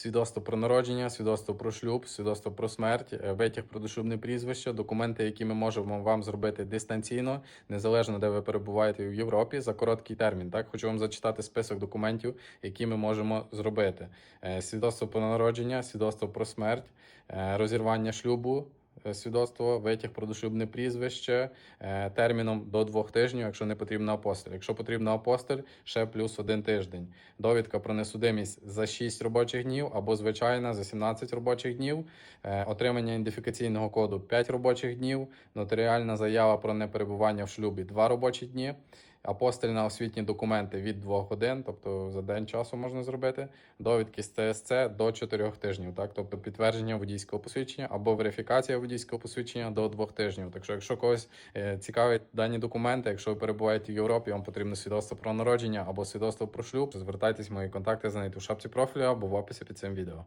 свідоцтво про народження, свідоцтво про шлюб, свідоцтво про смерть, е, витяг про душубне прізвище, документи, які ми можемо вам зробити дистанційно, незалежно де ви перебуваєте в Європі за короткий термін. Так хочу вам зачитати список документів, які ми можемо зробити: Е, свідоцтво про народження, свідоцтво про смерть, е, розірвання шлюбу. Е, Свідоцтво, витяг про дошлюбне прізвище е, терміном до двох тижнів, якщо не потрібна апостиль. Якщо потрібна апостиль, ще плюс один тиждень. Довідка про несудимість за 6 робочих днів або звичайна за 17 робочих днів. Е, Отримання ідентифікаційного коду 5 робочих днів. Нотаріальна заява про неперебування в шлюбі 2 робочі дні. Апостиль на освітні документи від 2 годин, тобто за день часу можна зробити. Довідки з ТСЦ до 4 тижнів, так тобто підтвердження водійського посвідчення або верифікація водійського посвідчення до 2 тижнів. Так що, якщо когось е, цікавить дані документи, якщо ви перебуваєте в Європі, вам потрібно свідоцтво про народження або свідоцтво про шлюб, звертайтесь, мої контакти знайдете у шапці профілю або в описі під цим відео.